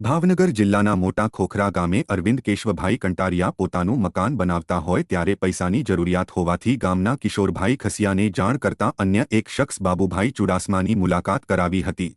ભાવનગર જિલ્લાના મોટા ખોખરા ગામે અરવિંદ કેશવભાઈ કંટારિયા પોતાનું મકાન બનાવતા હોય ત્યારે પૈસાની જરૂરિયાત હોવાથી ગામના કિશોરભાઈ ખસિયાને જાણ કરતા અન્ય એક શખ્સ બાબુભાઈ ચુડાસમાની મુલાકાત કરાવી હતી.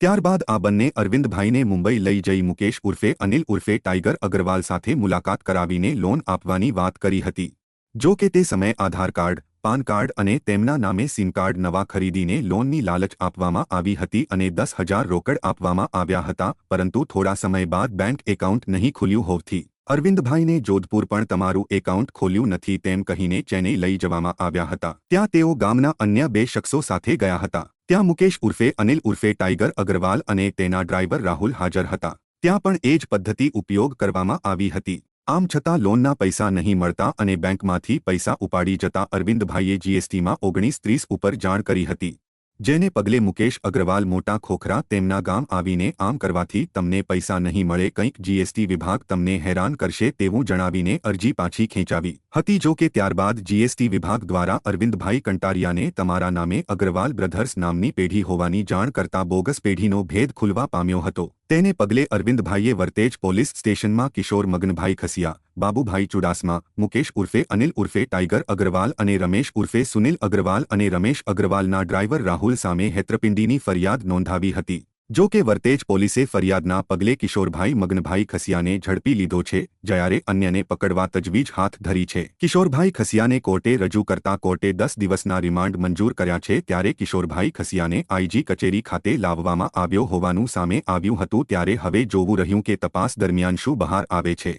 ત્યારબાદ આ બંને અરવિંદભાઈને મુંબઈ લઈ જઈ મુકેશ ઉર્ફે અનિલ ઉર્ફે ટાઈગર અગ્રવાલ સાથે મુલાકાત કરાવીને લોન આપવાની વાત કરી હતી. જો કે તે સમયે આધાર કાર્ડ પાન કાર્ડ અને તેમના નામે સિમ કાર્ડ નવા ખરીદીને લોનની લાલચ આપવામાં આવી હતી અને દસ હજાર રોકડ આપવામાં આવ્યા હતા, પરંતુ થોડા સમય બાદ બેંક એકાઉન્ટ નહીં ખુલ્યું હોવાથી અરવિંદભાઈને જોધપુર પણ તમારું એકાઉન્ટ ખોલ્યું નથી તેમ કહીને ચેન્નઈ લઈ જવામાં આવ્યા હતા. ત્યાં તેઓ ગામના અન્ય બે શખ્સો સાથે ગયા હતા. ત્યાં મુકેશ ઉર્ફે, અનિલ ઉર્ફે, ટાઈગર અગ્રવાલ અને તેના ડ્રાઈવર રાહુલ હાજર હતા. ત્યાં પણ એ જ પદ્ધતિ ઉપયોગ કરવામાં આવી હતી. આમ છતાં લોનના પૈસા નહીં મળતા અને બેંકમાંથી પૈસા ઉપાડી જતા અરવિંદભાઈએ જીએસટીમાં ઓગણીસ ત્રીસ ઉપર જાણ કરી હતી. જેને પગલે મુકેશ અગ્રવાલ મોટા ખોખરા તેમના ગામ આવીને આમ કરવાથી તમને પૈસા નહીં મળે કંઈક જીએસટી વિભાગ તમને હેરાન કરશે તેવું જણાવીને અરજી પાછી ખેંચાવી. હતી જો કે ત્યારબાદ જીએસટી વિભાગ દ્વારા અરવિંદભાઈ કંટારિયાને તમારા નામે અગ્રવાલ બ્રધર્સ નામની પેઢી હોવાની જાણ કરતા બોગસ પેઢીનો ભેદ ખુલવા પામ્યો હતો. તેને પગલે અરવિંદભાઈએ વર્તેજ પોલીસ સ્ટેશનમાં કિશોર મગનભાઈ ખસિયા, બાબુભાઈ ચુડાસમા, મુકેશ ઉર્ફે અનિલ ઉર્ફે ટાઈગર અગ્રવાલ અને રમેશ ઉર્ફે સુનિલ અગ્રવાલ અને રમેશ અગ્રવાલના ડ્રાઈવર રાહુલ સામે હેત્રપિંડીની ફરિયાદ નોંધાવી હતી. જો કે વર્તેજ પોલીસે ફરિયાદના પગલે કિશોરભાઈ મગનભાઈ ખસિયાને ઝડપી લીધો છે, જ્યારે અન્યને પકડવા તજવીજ હાથ ધરી છે. કિશોરભાઈ ખસિયાને કોર્ટે રજૂ કરતા કોર્ટે દસ દિવસના રિમાન્ડ મંજૂર કર્યા છે, ત્યારે કિશોરભાઈ ખસિયાને આઈજી કચેરી ખાતે લાવવામાં આવ્યો હોવાનું સામે આવ્યું હતું, ત્યારે હવે જોવું રહ્યું કે તપાસ દરમિયાન શું બહાર આવે છે.